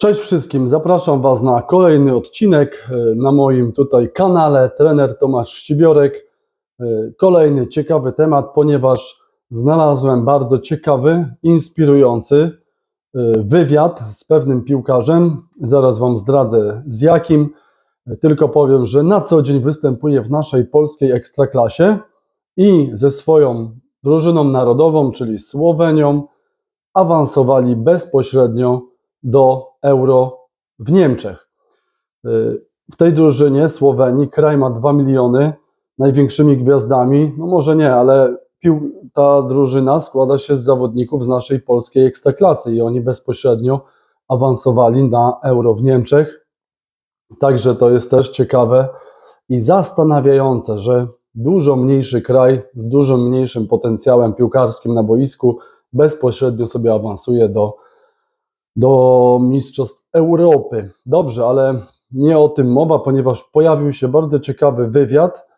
Cześć wszystkim, zapraszam Was na kolejny odcinek e, na moim tutaj kanale trener Tomasz Szcibiorek. E, Kolejny ciekawy temat, ponieważ znalazłem bardzo ciekawy, inspirujący e, wywiad z pewnym piłkarzem. Zaraz Wam zdradzę z jakim. Tylko powiem, że na co dzień występuje w naszej polskiej ekstraklasie i ze swoją drużyną narodową, czyli Słowenią, awansowali bezpośrednio do Euro w Niemczech. Y, W tej drużynie Słowenii kraj ma 2 miliony, największymi gwiazdami, no może nie, ale ta drużyna składa się z zawodników z naszej polskiej ekstraklasy i oni bezpośrednio awansowali na Euro w Niemczech. Także to jest też ciekawe i zastanawiające, że dużo mniejszy kraj z dużo mniejszym potencjałem piłkarskim na boisku bezpośrednio sobie awansuje do do Mistrzostw Europy. Dobrze, ale nie o tym mowa, ponieważ pojawił się bardzo ciekawy wywiad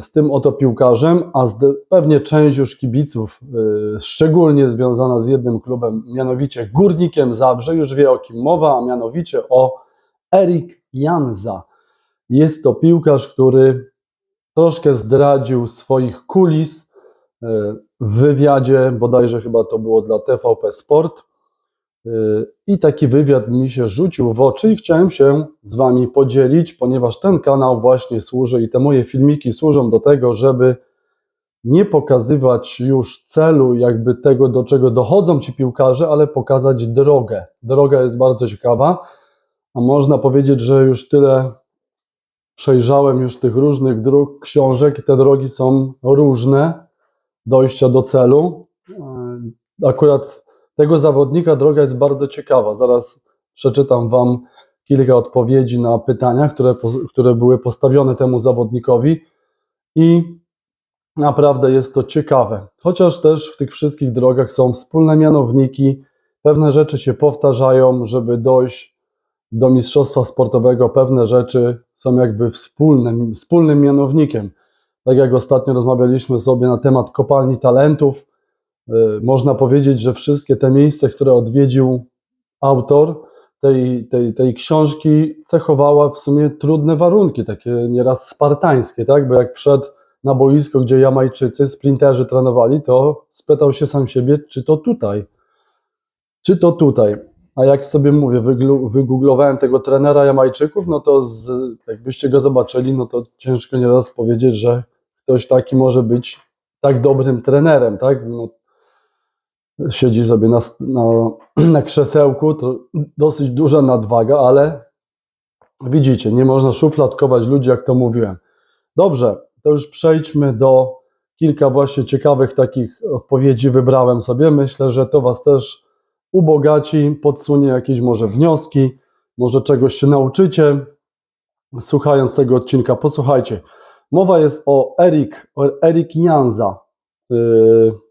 z tym oto piłkarzem, a pewnie część już kibiców, y, szczególnie związana z jednym klubem, mianowicie Górnikiem Zabrze, już wie o kim mowa, a mianowicie o Erik Janza. Jest to piłkarz, który troszkę zdradził swoich kulis y, w wywiadzie, bodajże chyba to było dla TVP Sport. I taki wywiad mi się rzucił w oczy i chciałem się z Wami podzielić, ponieważ ten kanał właśnie służy i te moje filmiki służą do tego, żeby nie pokazywać już celu, jakby tego, do czego dochodzą ci piłkarze, ale pokazać drogę. Droga jest bardzo ciekawa, a można powiedzieć, że już tyle przejrzałem już tych różnych dróg, książek i te drogi są różne dojścia do celu. E, Akurat tego zawodnika droga jest bardzo ciekawa. Zaraz przeczytam Wam kilka odpowiedzi na pytania, które, które były postawione temu zawodnikowi i naprawdę jest to ciekawe. Chociaż też w tych wszystkich drogach są wspólne mianowniki, pewne rzeczy się powtarzają, żeby dojść do mistrzostwa sportowego, pewne rzeczy są jakby wspólnym, wspólnym mianownikiem. Tak jak ostatnio rozmawialiśmy sobie na temat kopalni talentów, można powiedzieć, że wszystkie te miejsca, które odwiedził autor tej, tej, tej książki, cechowała w sumie trudne warunki, takie nieraz spartańskie, tak? Bo jak wszedł na boisko, gdzie Jamajczycy, sprinterzy trenowali, to spytał się sam siebie, czy to tutaj? Czy to tutaj? A jak sobie mówię, wygooglowałem tego trenera Jamajczyków, no to z, jakbyście go zobaczyli, no to ciężko nieraz powiedzieć, że ktoś taki może być tak dobrym trenerem, tak? No, siedzi sobie na, na, na krzesełku, to dosyć duża nadwaga, ale widzicie, nie można szufladkować ludzi, jak to mówiłem. Dobrze, to już przejdźmy do kilka właśnie ciekawych takich odpowiedzi wybrałem sobie. Myślę, że to Was też ubogaci, podsunie jakieś może wnioski, może czegoś się nauczycie, słuchając tego odcinka. Posłuchajcie, mowa jest o Erik, Erik Janza. Yy,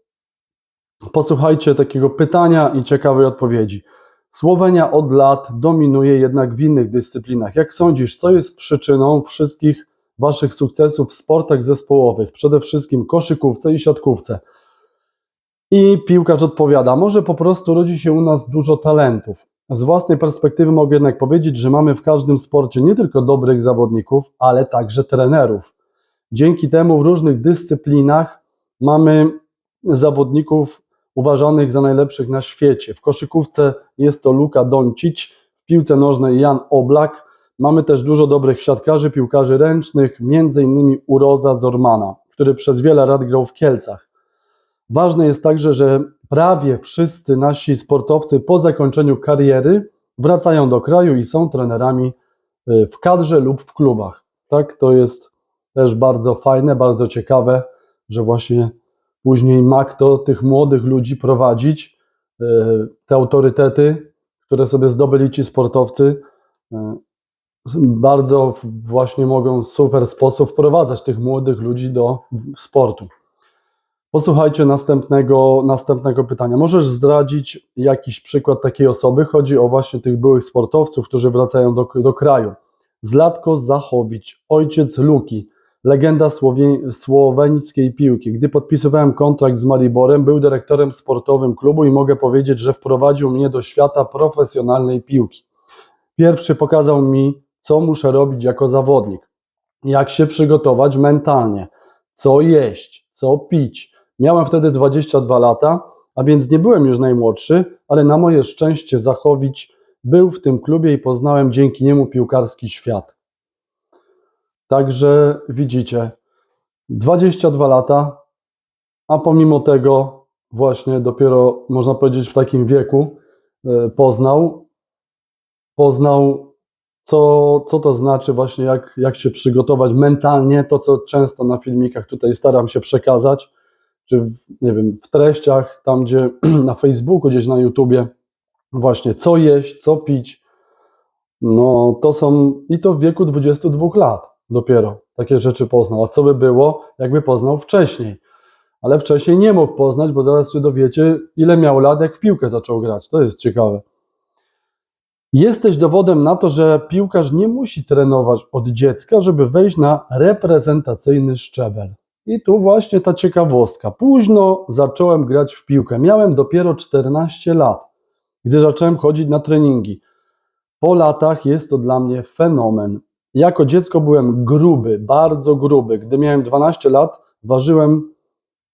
Posłuchajcie takiego pytania i ciekawej odpowiedzi. Słowenia od lat dominuje jednak w innych dyscyplinach. Jak sądzisz, co jest przyczyną wszystkich Waszych sukcesów w sportach zespołowych, przede wszystkim koszykówce i siatkówce? I piłkarz odpowiada: Może po prostu rodzi się u nas dużo talentów. Z własnej perspektywy mogę jednak powiedzieć, że mamy w każdym sporcie nie tylko dobrych zawodników, ale także trenerów. Dzięki temu w różnych dyscyplinach mamy zawodników uważanych za najlepszych na świecie. W koszykówce jest to Luka Doncic, w piłce nożnej Jan Oblak. Mamy też dużo dobrych siatkarzy, piłkarzy ręcznych, innymi Uroza Zormana, który przez wiele lat grał w Kielcach. Ważne jest także, że prawie wszyscy nasi sportowcy po zakończeniu kariery wracają do kraju i są trenerami y, w kadrze lub w klubach. Tak, to jest też bardzo fajne, bardzo ciekawe, że właśnie później ma kto tych młodych ludzi prowadzić, y, te autorytety, które sobie zdobyli ci sportowcy, y, bardzo właśnie mogą w super sposób wprowadzać tych młodych ludzi do sportu. Posłuchajcie następnego, następnego pytania. Możesz zdradzić jakiś przykład takiej osoby? Chodzi o właśnie tych byłych sportowców, którzy wracają do, do kraju. Zlatko Zachowicz, ojciec Luki, legenda słoweńskiej piłki. Gdy podpisywałem kontrakt z Mariborem, był dyrektorem sportowym klubu i mogę powiedzieć, że wprowadził mnie do świata profesjonalnej piłki. Pierwszy pokazał mi, co muszę robić jako zawodnik, jak się przygotować mentalnie, co jeść, co pić. Miałem wtedy 22 lata, a więc nie byłem już najmłodszy, ale na moje szczęście Zachowicz był w tym klubie i poznałem dzięki niemu piłkarski świat. Także widzicie, 22 lata, a pomimo tego właśnie dopiero można powiedzieć w takim wieku e, poznał, poznał co, co to znaczy właśnie, jak, jak się przygotować mentalnie, to co często na filmikach tutaj staram się przekazać, czy nie wiem, w treściach, tam gdzie na Facebooku, gdzieś na YouTubie, właśnie co jeść, co pić, no to są, i to w wieku 22 lat dopiero takie rzeczy poznał. A co by było, jakby poznał wcześniej? Ale wcześniej nie mógł poznać, bo zaraz się dowiecie, ile miał lat, jak w piłkę zaczął grać. To jest ciekawe. Jesteś dowodem na to, że piłkarz nie musi trenować od dziecka, żeby wejść na reprezentacyjny szczebel. I tu właśnie ta ciekawostka. Późno zacząłem grać w piłkę. Miałem dopiero 14 lat, gdy zacząłem chodzić na treningi. Po latach jest to dla mnie fenomen. Jako dziecko byłem gruby, bardzo gruby. Gdy miałem 12 lat, ważyłem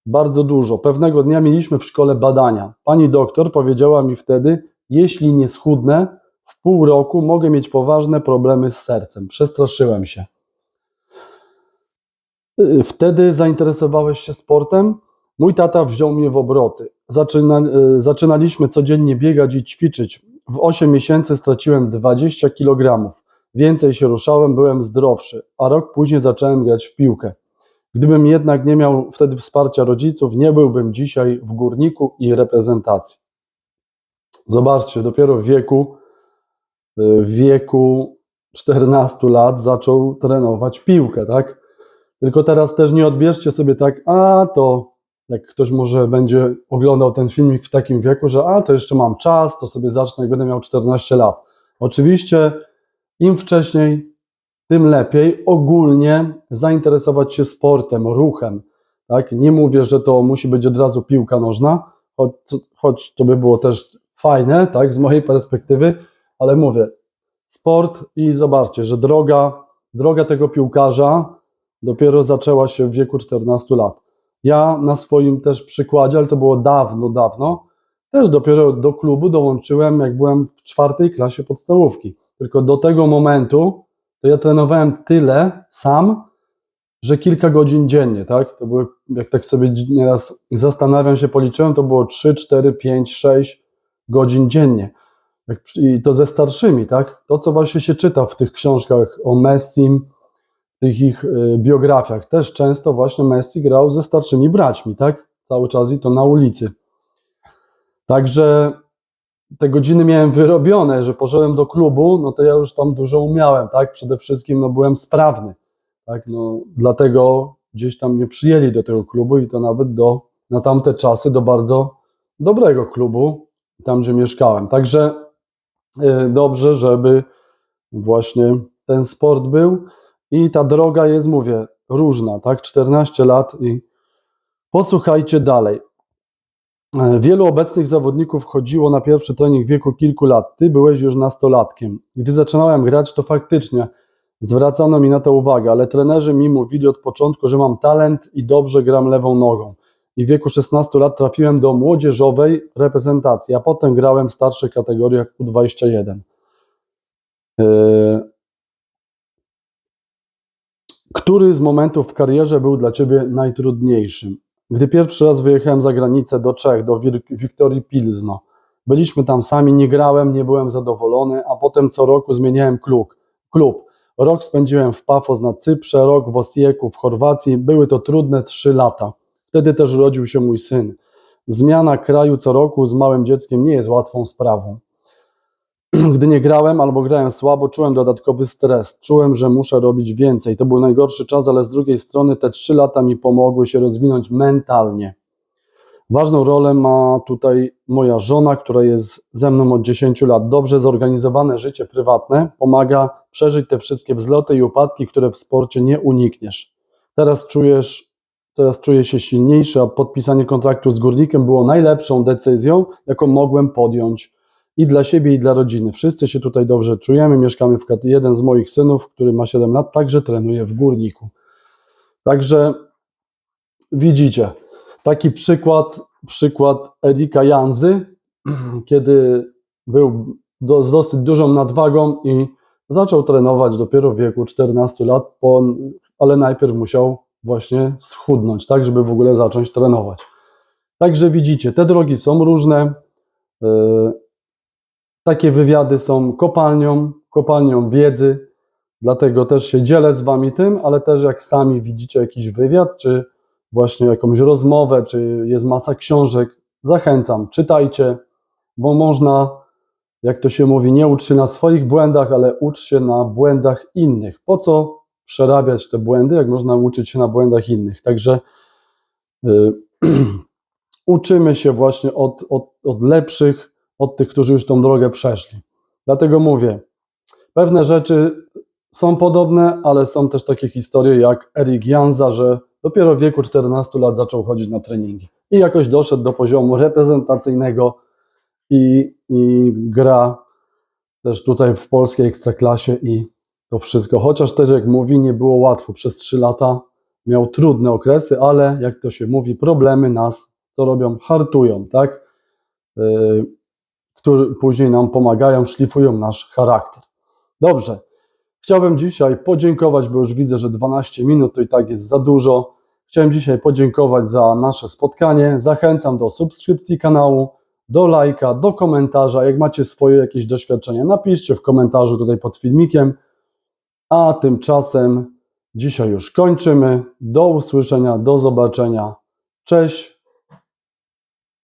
bardzo dużo. Pewnego dnia mieliśmy w szkole badania. Pani doktor powiedziała mi wtedy, jeśli nie schudnę, w pół roku mogę mieć poważne problemy z sercem. Przestraszyłem się. Y, Wtedy zainteresowałeś się sportem? Mój tata wziął mnie w obroty. Zaczyna, y, zaczynaliśmy codziennie biegać i ćwiczyć. W 8 miesięcy straciłem 20 kg. Więcej się ruszałem, byłem zdrowszy, a rok później zacząłem grać w piłkę. Gdybym jednak nie miał wtedy wsparcia rodziców, nie byłbym dzisiaj w górniku i reprezentacji. Zobaczcie, dopiero w wieku, y, w wieku 14 lat zaczął trenować piłkę, tak? Tylko teraz też nie odbierzcie sobie tak, a to jak ktoś może będzie oglądał ten filmik w takim wieku, że a to jeszcze mam czas, to sobie zacznę, jak będę miał 14 lat. Oczywiście im wcześniej, tym lepiej ogólnie zainteresować się sportem, ruchem. Tak? Nie mówię, że to musi być od razu piłka nożna, choć, choć to by było też fajne, tak, z mojej perspektywy, ale mówię, sport i zobaczcie, że droga, droga tego piłkarza dopiero zaczęła się w wieku 14 lat. Ja na swoim też przykładzie, ale to było dawno, dawno, też dopiero do klubu dołączyłem, jak byłem w czwartej klasie podstawówki. Tylko do tego momentu to ja trenowałem tyle sam, że kilka godzin dziennie, tak? To były, jak tak sobie nieraz zastanawiam się, policzyłem, to było 3, 4, 5, 6 godzin dziennie. I to ze starszymi, tak? To, co właśnie się czyta w tych książkach o Messim, w tych ich y, biografiach. Też często właśnie Messi grał ze starszymi braćmi, tak? Cały czas i to na ulicy. Także te godziny miałem wyrobione, że poszedłem do klubu, no to ja już tam dużo umiałem, tak? Przede wszystkim no, byłem sprawny, tak? No, dlatego gdzieś tam mnie przyjęli do tego klubu i to nawet do, na tamte czasy do bardzo dobrego klubu, tam gdzie mieszkałem. Także y, dobrze, żeby właśnie ten sport był i ta droga jest, mówię, różna, tak? 14 lat i posłuchajcie dalej. E, Wielu obecnych zawodników chodziło na pierwszy trening w wieku kilku lat. Ty byłeś już nastolatkiem. Gdy zaczynałem grać, to faktycznie zwracano mi na to uwagę, ale trenerzy mi mówili od początku, że mam talent i dobrze gram lewą nogą. I w wieku 16 lat trafiłem do młodzieżowej reprezentacji, a potem grałem w starszych kategoriach U21. Yy, Który z momentów w karierze był dla Ciebie najtrudniejszym? Gdy pierwszy raz wyjechałem za granicę do Czech, do Wiktorii Pilzno. Byliśmy tam sami, nie grałem, nie byłem zadowolony, a potem co roku zmieniałem klub. klub. Rok spędziłem w Pafos na Cyprze, rok w Osieku w Chorwacji. Były to trudne trzy lata. Wtedy też urodził się mój syn. Zmiana kraju co roku z małym dzieckiem nie jest łatwą sprawą. Gdy nie grałem albo grałem słabo, czułem dodatkowy stres. Czułem, że muszę robić więcej. To był najgorszy czas, ale z drugiej strony te trzy lata mi pomogły się rozwinąć mentalnie. Ważną rolę ma tutaj moja żona, która jest ze mną od 10 lat. Dobrze zorganizowane życie prywatne pomaga przeżyć te wszystkie wzloty i upadki, które w sporcie nie unikniesz. Teraz czujesz, teraz czuję się silniejszy, a podpisanie kontraktu z górnikiem było najlepszą decyzją, jaką mogłem podjąć. I dla siebie, i dla rodziny. Wszyscy się tutaj dobrze czujemy. Mieszkamy w jeden z moich synów, który ma 7 lat, także trenuje w górniku. Także widzicie, taki przykład, przykład Erika Janzy, kiedy był do, z dosyć dużą nadwagą i zaczął trenować dopiero w wieku 14 lat, ale najpierw musiał właśnie schudnąć, tak, żeby w ogóle zacząć trenować. Także widzicie, te drogi są różne. Yy, takie wywiady są kopalnią, kopalnią wiedzy, dlatego też się dzielę z Wami tym, ale też jak sami widzicie jakiś wywiad, czy właśnie jakąś rozmowę, czy jest masa książek, zachęcam, czytajcie, bo można, jak to się mówi, nie ucz się na swoich błędach, ale ucz się na błędach innych. Po co przerabiać te błędy, jak można uczyć się na błędach innych? Także y, uczymy się właśnie od, od, od lepszych, od tych, którzy już tą drogę przeszli. Dlatego mówię, pewne rzeczy są podobne, ale są też takie historie jak Erik Janza, że dopiero w wieku 14 lat zaczął chodzić na treningi i jakoś doszedł do poziomu reprezentacyjnego i, i gra też tutaj w polskiej ekstraklasie i to wszystko. Chociaż też jak mówi, nie było łatwo. Przez 3 lata miał trudne okresy, ale jak to się mówi, problemy nas co robią? Hartują, tak? Yy, które później nam pomagają, szlifują nasz charakter. Dobrze. Chciałbym dzisiaj podziękować, bo już widzę, że 12 minut to i tak jest za dużo. Chciałem dzisiaj podziękować za nasze spotkanie. Zachęcam do subskrypcji kanału, do lajka, do komentarza. Jak macie swoje jakieś doświadczenia, napiszcie w komentarzu tutaj pod filmikiem. A tymczasem dzisiaj już kończymy. Do usłyszenia, do zobaczenia. Cześć.